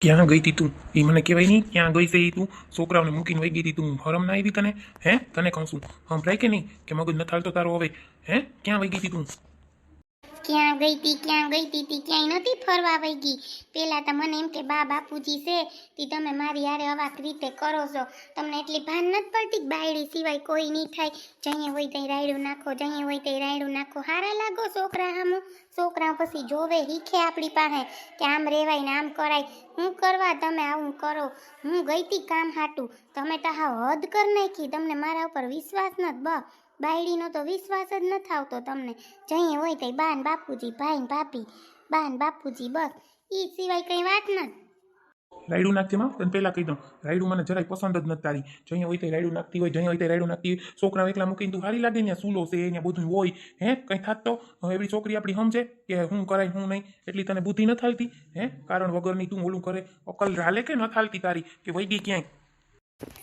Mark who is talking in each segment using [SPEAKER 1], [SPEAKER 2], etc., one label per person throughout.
[SPEAKER 1] ક્યાં ગઈ તી તું? એ મને કહેવાય નહીં, ક્યાં ગઈ છે એ તું? છોકરાઓને મૂકીને વહી ગઈ તી તું. હરમ ના આવી તને? હે? તને કહું છું. સંભળાય કે નહીં? કે મગજ ન થાલતો તારો હવે? હે? ક્યાં વહી ગઈ તી તું?
[SPEAKER 2] ક્યાં ગઈ તી, ક્યાં ગઈ તી તી ક્યાંય નથી ફરવા વહી ગઈ પહેલાં તો મને એમ કે, બા, બાપુજી છે, તે તમે મારી હારે અવાક રીતે કરો છો. તમને એટલી ભાન નથી પડતી બાયડી સિવાય કોઈ નહીં થાય? જઈએ હોય તઈ રાયડું નાખો, જઈએ હોય તઈ રાયડું નાખો. હારા લાગો છોકરા હામું? છોકરા પછી જોવે હીખે આપણી પાસે કે આમ રેવાય ને આમ કરાય. હું કરવા તમે આવું કરો? હું ગઈ તી કામ હાટું. તમે તો હા હદ કર નાખી. તમને મારા ઉપર વિશ્વાસ નથી, બ. બાયડીનો તો વિશ્વાસ જ નથી આવતો તમને. જઈએ હોય તે બાન બાપુજી, ભાઈ ને ભાભી. બાન બાપુજી બસ. ઈ સિવાય કઈ વાત નથી
[SPEAKER 1] રાયડું નાખતી માં, તને પહેલાં કહી દઉં. રાયડું મને જરાય પસંદ જ નથી તારી. જઈએ હોય તે રાયડું નાખતી હોય, જઈએ હોય તે રાયડું નાખતી હોય. છોકરા એકલા મૂકીને તું સારી લાગે ને સૂલો છે અહીંયા બધું હોય. હે, કંઈ થાત તો? એવી છોકરી આપણી સમજે કે હું કરાય, હું નહીં. એટલી તને બુદ્ધિ ન હાલતી હે, કારણ વગરની તું ઓલું કરે. અકલ રાલે કે ન થાલતી તારી? કે વૈગી ક્યાંય?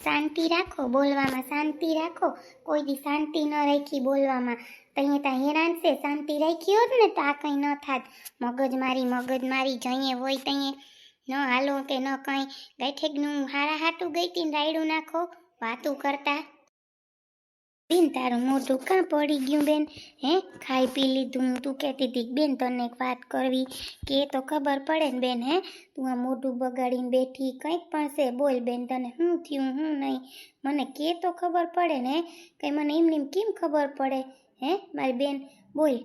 [SPEAKER 2] શાંતિ રાખો, બોલવામાં શાંતિ રાખો. કોઈ દી શાંતિ ન રાખી બોલવામાં. તઈએ ત્યાં હેરાન છે, શાંતિ રાખી હોત ને તો આ કંઈ ન થાત. મગજ મારી મગજ મારી જઈએ હોય તઈએ ન હાલો કે ન કંઈ. ગઠેકનું હારા હાટું ગઈ તી રાયડું નાખો. વાતું કરતા. બેન તારું મોઢું કાં પડી ગયું બેન? હે? ખાઈ પી લીધું તું કહેતી હતી બેન, તને એક વાત કરવી કે તો ખબર પડે ને બેન, હે? તું આ મોઢું બગાડીને બેઠી કંઈક પણ છે, બોલ બેન તને. શું થયું, હું નહીં? મને કે તો ખબર પડે ને? કંઈ મને એમને એમ કેમ ખબર પડે? હે, મારી બેન? બોલ.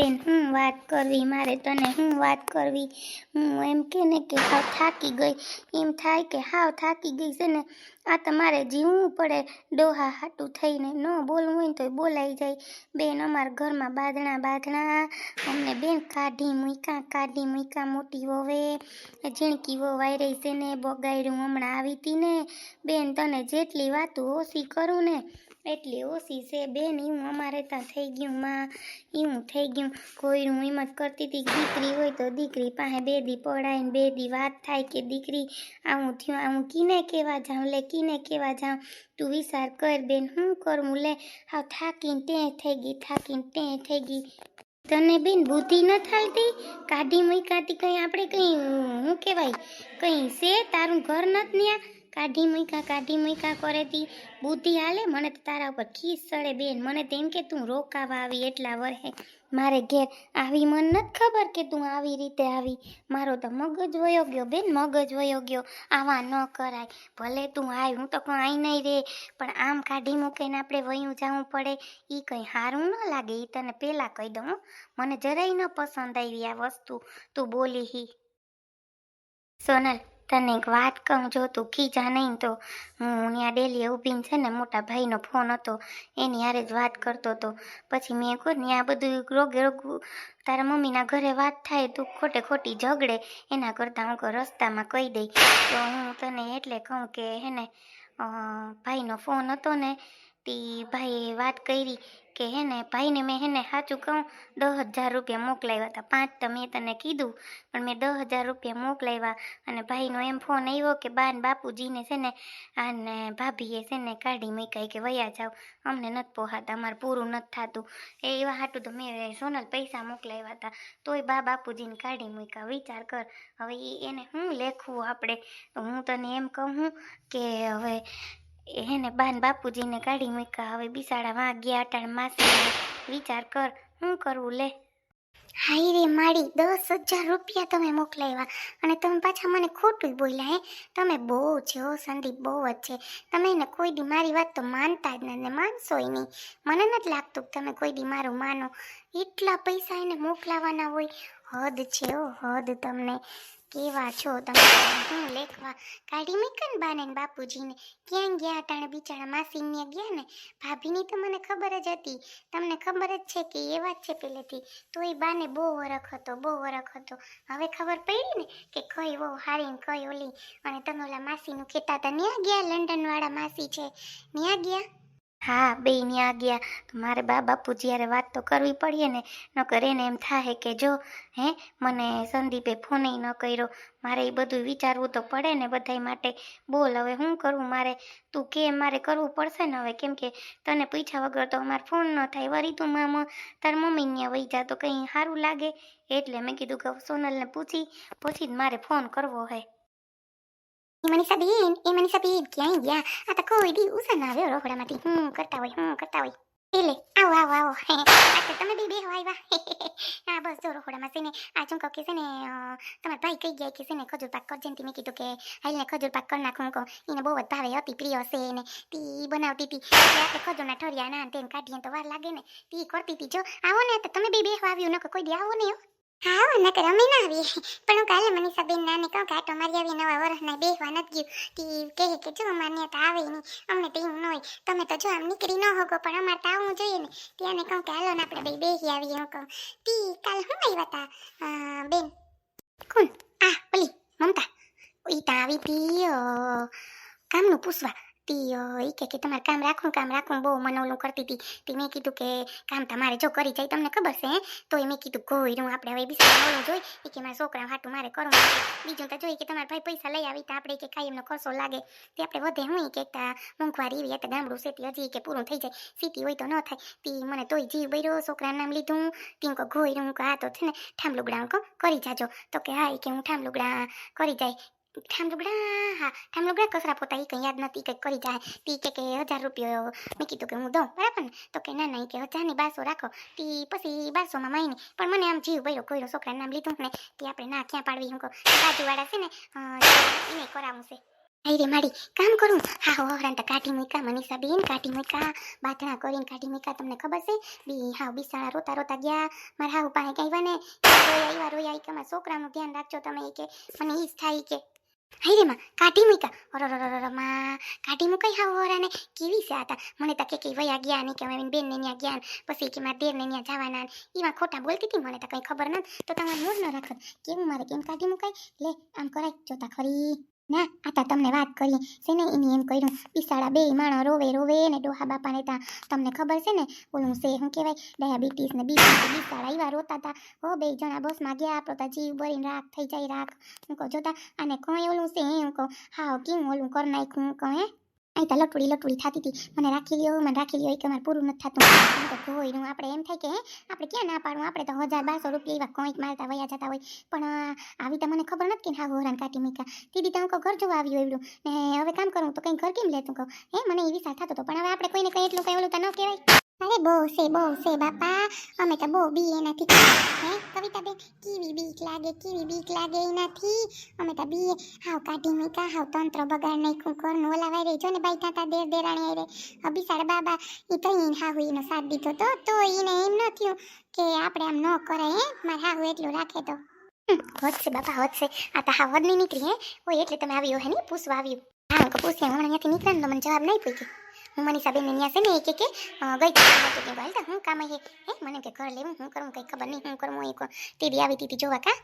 [SPEAKER 2] બેન, હું વાત કરવી, મારે તને હું વાત કરવી. હું એમ કે ને કે હાવ થાકી ગઈ. એમ થાય કે હાવ થાકી ગઈ છે ને. આ તમારે જીવવું પડે. ડોહા હાટું થઈને ન બોલવું હોય ને તો બોલાઈ જાય. બેન, અમારા ઘરમાં બાદણા બાદણા. અમને બેન કાઢી મૂકા કાઢી મૂકા મોટી વવે. ઝીણકી વવાઈ રહી છે ને બગાડ્યું હમણાં આવી હતી ને. બેન, તને જેટલી વાતું ઓછી કરું ને એટલી ઓછી છે. બેન એવું અમારે ત્યાં થઈ ગયું, માં એવું થઈ ગયું. કોઈનું એમ જ કરતી હતી દીકરી હોય તો દીકરી પાસે બે દી પડાય ને બે દી વાત થાય કે દીકરી આવું થયું, આવું કીને કેવા જાઉં, લે કીને કેવા જાઉં? તું વિચાર કર બેન, હું કરું? લે હા થાકીને તે થઈ ગઈ, થાકીને તે થઈ ગઈ. તને બેન બુદ્ધિ ન થાલતી? કાઢી મૂકાતી કંઈ આપણે કંઈ શું કહેવાય? કંઈ છે? તારું ઘર નથી ન્યા? કાઢી મૂકા કાઢી મૂકા કરેતી બુદ્ધિ હાલે, મને તો તારા ઉપર ખીસ ચડે બેન. મને તેમ કે તું રોકાવા આવી એટલા વરહે મારે ઘેર આવી મન નથી ખબર કે તું આવી રીતે આવી. મારો તો મગજ વયો ગયો બેન, મગજ વયો ગયો. આવા ન કરાય. ભલે તું આવ હું તો કાંઈ નહીં રે. પણ આમ કાઢી મૂકીને આપણે વયું જવું પડે. એ કંઈ સારું ન લાગે. એ તને પહેલાં કહી દઉં. મને જરાય ન પસંદ આવી આ વસ્તુ. તું બોલી હી. સોનલ તને એક વાત કહું, જો તું ખીજા નહીં તો હું ત્યાં ડેલી ઊભીને છે ને મોટા ભાઈનો ફોન હતો, એની હારે જ વાત કરતો હતો. પછી મેં કહું, ને આ બધું રોગે રોગું તારા મમ્મીના ઘરે વાત થાય, તું ખોટે ખોટી ઝઘડે, એના કરતાં હું રસ્તામાં કહી દઈ. તો હું તને એટલે કહું કે, હે ને ભાઈનો ફોન હતો ને તે ભાઈએ વાત કરી કે હે ને, ભાઈને મેં હે ને સાચું કહું, દસ હજાર રૂપિયા મોકલાવ્યા હતા. પાંચ તો મેં તને કીધું, પણ મેં દસ હજાર રૂપિયા મોકલાવ્યા અને ભાઈનો એમ ફોન આવ્યો કે બા ને બાપુજીને છે ને અને ભાભીએ છે ને કાઢી મૂકાઈ કે વયા જાવ અમને નથી પોહાતા, અમારે પૂરું નથી થતું. એ એવા હાટું તો મેં સોનલ પૈસા મોકલાવ્યા હતા. તોય બા બાપુજીને કાઢી મૂક્યા. વિચાર કર, હવે એને શું લેખવું આપણે? તો હું તને એમ કહું કે હવે હે ને બાન બાપુજીને કાઢી મૂક્યા. હવે બિસાડામાં ગયા અટાણ માસી વિચાર કર શું કરવું લે? હાઈ રે માડી દસ હજાર રૂપિયા તમે મોકલાવ્યા અને તમે પાછા મને ખોટું બોલ્યા હે? તમે બહુ છો સંદીપ, બહુ જ છે. તમે એને કોઈ દી મારી વાત તો માનતા જ નથી ને માનશોય નહીં. મને નથી લાગતું કે તમે કોઈ દી મારું માનો. એટલા પૈસા એને મોકલાવાના હોય. હદ છે ઓ હદ તમને. કેવા છો તમે? હું લેખવા કાઢી મેકન બાને બાપુજીને ક્યાં ગયા? અટાણે બિચારા માસીને ગયા ને? ભાભીની તો મને ખબર જ હતી. તમને ખબર જ છે કે એવા જ છે પહેલેથી તો એ બાને બહુ વરખ હતો, બહુ વરખ હતો. હવે ખબર પડી ને કે કઈ બહુ હારી ને કઈ ઓલી. અને તમે ઓલા માસીનું કહેતા હતા, ન્યા ગયા લંડનવાળા માસી છે? ન્યા ગયા? હા, બે ત્યાં ગયા. મારે બા બાપુ જ્યારે વાત તો કરવી પડીએ ને. નકર એને એમ થાય કે જો, હે, મને સંદીપે ફોને ન કર્યો. મારે એ બધું વિચારવું તો પડે ને બધાય માટે. બોલ, હવે શું કરવું મારે? તું કે મારે કરવું પડશે ને હવે? કેમ કે તને પૈસા વગર તો અમારે ફોન ન થાય. વરી તું મામા, તાર મમ્મી ત્યાં વહી જા તો કંઈ સારું લાગે. એટલે મેં કીધું કે સોનલને પૂછી પછી જ મારે ફોન કરવો હે. એ મનીષા એ મનીષા બેન ક્યાંય ગયા આ તો કોઈ દી ઉસન આવ્યો રોકડામાંથી હું કરતા હોય હું કરતા હોય એટલે આવો આવો આવો આ તમે બી બે આવ્યા હા બસ જો રોકડામાં છે ને આ ચૂંકો કે છે ને તમારા ભાઈ કહી ગયા કે છે ને ખજૂર પાક કરજે ને મેં કીધું કે હાલને ખજૂર પાક કરી નાખું કહું એને બહુ જ ભાવે અતિ પ્રિય છે ને તી બનાવતી હતી એટલે આપણે ખજૂરના ઠરિયા ના ને તેને કાઢીએ તો વાર લાગે ને તી કરતી હતી જો આવો ને તો તમે બી બે આવ્યું નકો કોઈ દી આવો ને હા નકર અમે ના આવીએ. પણ હું કાલે મનીષા બેન નાને કહું કે આટો મારી આવી નવા વર્ષના બેસવા નથી ગયું. તે કહે કે જો અમારે તો આવે નહીં. અમને તો એવું ન હોય. તમે તો જો આમ નીકળી ન હોગો, પણ અમારે તો આવવું જોઈએ ને. ત્યાંને કહું કે હાલો ને આપણે બે બેસી આવીએ, હું કહું. તી કાલ હું આવ્યા હતા બેન. કોણ? આ, ઓલી, મમતા. ઈ તો આવી તી કામનું પૂછવા. તી એ કે તમારે કામ રાખું કામ રાખું બહુ મને ઓલું કરતી હતી તે મેં કીધું કે, કામ તમારે જો કરી જાય તમને ખબર છે તો એ મેં કીધું ગોયરું આપણે હવે બીજા ઓલું જોઈ એ કે, મારા છોકરા હાટું મારે કરવું બીજું તો જોઈએ કે, તમારા ભાઈ પૈસા લઈ આવી, તો આપણે કે કાંઈ એમનો ખર્ચો લાગે. તે આપણે વધે, હું કે મોંઘવારી એવી હતા ગામડું છે હજી કે પૂરું થઈ જાય. સીતી હોય તો ન થાય. તે મને તોય જીવ બર્યો છોકરા નામ લીધું. તી કો ગોયરું આ તો છે ને, ઠામલુગડા કરી જાજો. તો કે, હા કે, હું ઠામલુગડા, કરી જાય. ઠામલુગડા, હા, ઠામલુગડા કસરા પોતા એ કંઈ યાદ નથી કંઈક કરી જાય. તી કે કે હજાર રૂપિયો મેં કીધું કે હું દઉં, બરાબર ને? તો કે ના ના કે હજારની બારસો રાખો. તી પછી બારસોમાં મહિને પણ મને આમ જીવ બર્યો કોઈનો છોકરા નામ લીધું ને તે આપણે ના ક્યાં પાડવી? હું કહું છે ને એને કરાવું છે. હાઈ રે માડી કામ કરું? હા, હો હરાન તો, કાઢી મૂકા, મનીષા બેન, કાઢી મૂકા બાથણા કરીને કાઢી મૂકા, તમને ખબર છે? બી હા બિસાડા રોતા રોતા ગયા, મારા હાવ પાસે કહેવા ને રોયા રોયા કે છોકરાનું ધ્યાન રાખજો તમે કે મને ઈ થાય કે હાઈ રે માં, કાઢી મૂકા. રો માં કાઢી મૂકાઈ હાવ ઓરાને કેવી છે આતા મને તો કે કે વયા ગયા ને, કે અમે બેન ને ન્યા ગયા પછી કે મારા દેર ને ન્યા જવાના એમાં ખોટા બોલતી હતી મને તો કંઈ ખબર ન તો તમારે મૂળ ન રાખત. કેવું મારે કેમ કાઢી મુકાય? લે, આમ કરાય, જોતા ખરી. ના આતા તમને વાત કરી. છે ને એની એમ કર્યું? પિસાળા બે માણો રોવે રોવે ને ડોહા બાપાને ત્યાં તમને ખબર છે ને? ઓલું છે, શું કહેવાય? ડાયાબિટીસ ને બીપી બિસાડા એવા રોતા હતા હો બે જણા બસમાં ગયા આપણો તા જીવ ભરીને રાખ થઈ જાય રાખ. હું કહું, જોતા અને કોઈ ઓલું છે હું કહું. હા કેમ ઓલું કરી નાખ્યું, હું કહું, હે? અહીં તો લટુડી લટુડી થતી હતી મને રાખી લ્યો મને રાખી લ્યો કે મારે પૂરું નથી થતું. ધોઈનું આપણે એમ થાય કે આપણે ક્યાં ના પાડવું આપણે તો હજાર બારસો રૂપિયા એવા કોઈક મારતા વયા જતા હોય. પણ આવી તો મને ખબર નથી કે હા હોરાન કાટી મૂક્યા. દીદી તો હું ઘર જોવા આવ્યું એવડું. ને હવે કામ કરું તો કંઈ ઘર કેમ લેતું કહું? હે, મને એ વિચાર થતો હતો પણ હવે આપણે કોઈને કંઈ એટલું કંઈ ઓલું તો ન કહેવાય. અરે બહુ છે બહુ છે બાપા. અમે તો બહુ બી એનાથી હે કવિતાબેન કેવી બીક લાગે, કેવી બીક લાગે એનાથી? અમે તો બી હાવ કાઢી મૂકા હાવ તંત્ર બગાડ નાખ્યું, ઘરનું ઓલા વાયરે જો ને બાઈ તાતા દેર દેરાણી રે અભી સાડ બાબા એ તો એને હાહુ એનો સાથ દીધો તો તો એને એમ ન થયું કે આપણે આમ ન કરાય, હે? મારે હાહુ એટલું રાખે તો. હોત વધશે બાપા વધશે આ તો હા વધ નહીં નીકળી, હે? ઓય, એટલે તમે આવ્યો હે ને, પૂછવા આવ્યું. હા પૂછ્યા, હમણાં અહીંયાથી નીકળ્યા ને મને જવાબ નહીં પૂછ્યો. હું મનીષા બેન ત્યાં છે ને એ કે કે ગઈ હતી કે હાલ હું કામ હે હે? મને કે ઘર લેવું, હું કરું, કઈ ખબર નહીં, હું કરું એ ટીવી આવી તીદી જોવા કા?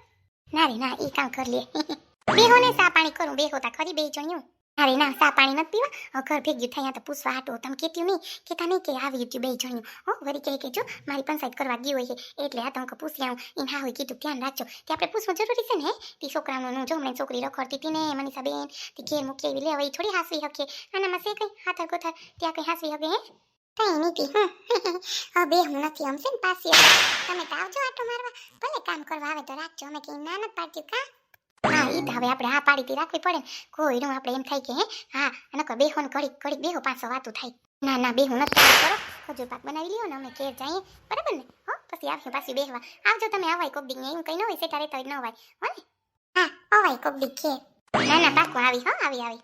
[SPEAKER 2] ના રે, ના, એ કામ કર લે. બેહો ને સા પાણી કરું, બેહો તા, ખરી બે જણ્યું. અરે ના સા પાણી નથી પીવા? ઘર ભેગ્યું થયા તો પૂછવા હાટો તમે કેતી નહીં. કેતા નહીં કે આવી ગયું બે જણ્યું હો વળી કહે કે જો, મારી પંચાયત કરવા ગયું હોય છે. એટલે આ તમે પૂછ આવું. એને હા હોય કીધું, ધ્યાન રાખજો. તે આપણે પૂછવું જરૂરી છે ને તે છોકરાનું જો મને છોકરી રખડતી હતી ને, મનીષા બેન, તે ઘેર મૂકી એવી લેવાય થોડી હાસવી હકે. આનામાં છે કઈ? હાથર ગોથર ત્યાં કઈ હાસવી હકે, હે? કઈ નીતિ હવે હું નથી છે ને પાછી. તમે તો આવજો આટો મારવા. ભલે કામ કરવા આવે તો રાખજો. અમે કઈ ના નથી પાડ્યું કા? હા, ઈ હવે આપણે હા પાડીતી રાખવી પડે. કોઈનું આપણે એમ થાય કે, હે નકર બેહો ને ઘડીક ઘડીક બેહો પાંચસો વાતું થાય. ના ના, બેહો નથી કરો. ખજૂર પાક બનાવી લ્યો ને અમે ઘેર જઈએ. બરાબર ને? હો, પછી આવીએ પાછી બેહવા. આવજો તમે આવાય કોક દી એમ કઈ ન હોય, સેટા રહેતા હોય ન હોય હો ને? હા, અવાય કોક દી ઘેર. ના ના પાકું આવી, હો, આવી આવી.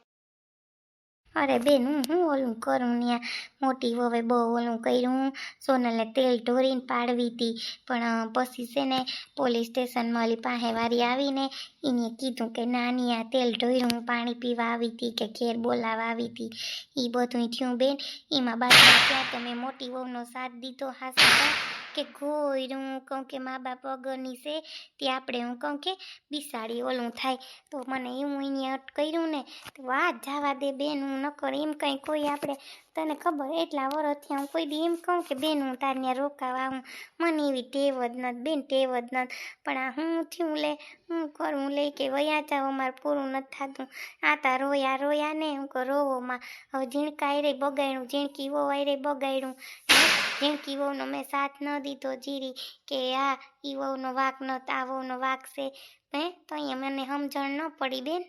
[SPEAKER 2] અરે બેન, હું હું ઓલું કરું ને મોટી વવે બહુ ઓલું કર્યું. સોનલને તેલ ઢોરીને પાડવી હતી, પણ પછી છે ને પોલીસ સ્ટેશનમાં પાસે વારી આવીને એને કીધું કે, નાની, આ તેલ ઢોર્યું હું પાણી પીવા આવી હતી કે ઘેર બોલાવા આવી હતી. એ બધું થયું બેન, એમાં બાજુ ત્યાં તમે મોટી વહુનો સાથ દીધો હાસા
[SPEAKER 3] કે ગોયરું કહું કે મા બાપ વગરની છે, તે આપણે હું કહું કે બિસાડી ઓલું થાય. તો મને એવું અહીંયા અટ કર્યું ને, તો વાત જવા દે બેન, હું નકર એમ કંઈ કોઈ આપણે, તને ખબર એટલા વર્ષથી હું કોઈ દી એમ કહું કે બેન, હું તાર ત્યાં રોકાવા હું મને એવી ટેવ જ નથી, બેન, ટેવ જ નથી. પણ આ હું થયું લે, હું કરું લે કે વયા જાવ, અમારે પૂરું નથી થતું. આ તા રોયા રોયા ને, હું રોવોમાં હવે ઝીણકા રે બગાડ્યું ઝીણકી વહુ રે બગાડ્યું હે ઝીણકી વહુનો મેં સાથ ન દીધો, જીરી કે આ ઈ વહુનો વાક ન આ વહુનો વાક છે. હે? તો અહીંયા મને સમજણ ન પડી બેન.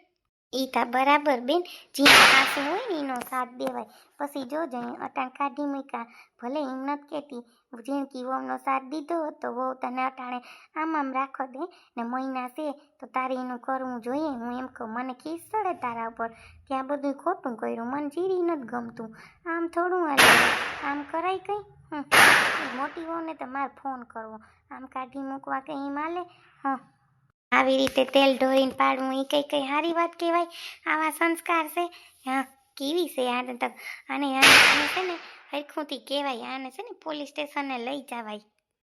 [SPEAKER 3] ઈ તા બરાબર બેન જીણા પાસે હોય ને એનો સાથ દેવાય. પછી જોજો અહીં અટાણ કાઢી મૂક્યા. ભલે એમ નથી કહેતી જીણકી વહુનો સાથ દીધો તો વહુ તને અટાણે આમ આમ રાખો દે. ને મહિના છે તો તારે એનું કરવું જોઈએ. હું એમ કહું, મને ખીસ ચડે તારા ઉપર. ત્યાં બધું ખોટું કર્યું. મને જીરી નથી ગમતું. આમ થોડું હાલે આમ કરાય કંઈ? મોટી વહુને તો મારે ફોન કરવો. આમ કાઢી મૂકવા કંઈ માલે હા. આવી રીતે તેલ ઢોરીને પાડવું એ કઈ કઈ સારી વાત કહેવાય? આવા સંસ્કાર છે? હા, કેવી છે આને તક આને આને છે ને હરખુંથી કહેવાય. આને છે ને પોલીસ સ્ટેશને લઈ જવાય.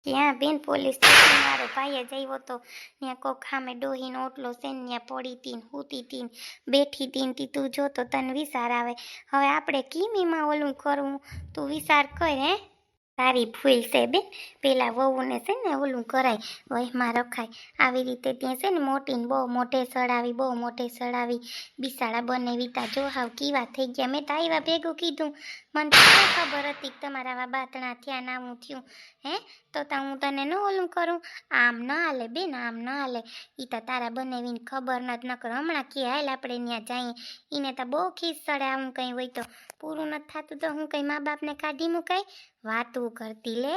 [SPEAKER 3] ક્યાં બેન પોલીસ સ્ટેશન? મારો ભાઈએ જઈવો તો ત્યાં કોક ખામે ડોહીનો ઓટલો છે ને ત્યાં પડી તીન, હૂતી તીન, બેઠી તીન તી તું જો તો તને વિચાર આવે. હવે આપણે કિમીમાં ઓલું કરવું? તું વિચાર કર, હે? તારી ભૂલ છે બેન પેલા વહુને છે ને ઓલું કરાય વહીમાં રખાય. આવી રીતે ત્યાં છે ને મોટીને બહુ મોઢે સડાવી બહુ મોઢે સડાવી બિસાડા બનાવી તા જો હાવ કીવા થઈ ગયા. મેં તો આવ્યા ભેગું કીધું. મને તો ખબર હતી તમારા આવા બાતણા થયા ના હું થયું. હે? તો હું તને ન ઓલું કરું. આમ ન હાલે બેન, આમ ન હાલે. એ તો તારા બનાવીને ખબર નથી નકર હમણાં કે હાલ આપણે ત્યાં જઈએ. એને તો બહુ ખીસ ચડે આવું કંઈ હોય તો. પૂરું નથી થતું તો હું કંઈ મા બાપને કાઢી મૂકાય? વાતું કરતી લે.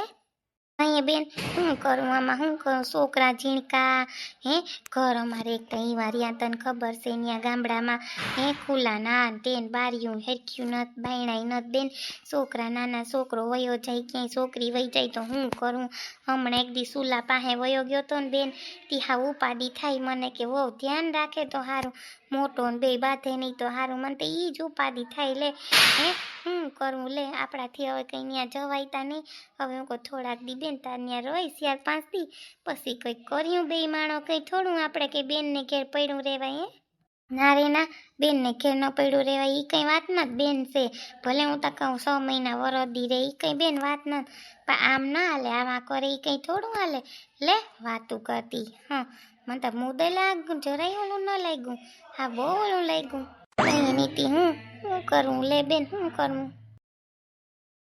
[SPEAKER 3] અહીંયા બેન શું કરું? આમાં શું કરું? છોકરા ઝીણકા, હે? ઘર અમારે એક તો અહીં વારિયા તને ખબર છે અહીંયા ગામડામાં, હે? ખુલ્લા ના તેન બારીયું હેરખ્યું નત, બાયણાય નત બેન. છોકરા નાના, છોકરો વયો જાય, ક્યાંય છોકરી વહી જાય તો હું કરું? હમણાં એક દી સુલા પાસે વયો ગયો તો ને બેન, તી હા ઉપાડી થાય મને કે વહુ ધ્યાન રાખે તો સારું મોટો ને બે બાંધે નહીં તો સારું મને તો એ જ ઉપાધિ થાય. લે, હે, હું કરવું લે, આપણાથી હવે કંઈ ત્યાં જવાયતા નહીં. હવે હું કોઈ થોડાક દી બેન, તાર ત્યાં રહીશ, ચાર પાંચ દી. પછી કંઈક કર્યું બે માણો, કંઈ થોડું આપણે કંઈ બેનને ઘેર પડ્યું રહેવાય, હે? ના રે, ના, બેનને ઘેર ન પડ્યું રહેવાય. એ કંઈ વાત ના બેન છે. ભલે હું તો કહું છ મહિના વરદી રહે એ કંઈ બેન વાત ન આમ ના હાલે, આમાં કરે એ કંઈ થોડું હાલે. લે, વાતું કરતી, હા. મને તો મુદે લાગ્યું, જરાય ઓલું ન લાગ્યું. હા, બહુ ઓલું લાગ્યું. એની હું શું કરું? લે બેન શું કરવું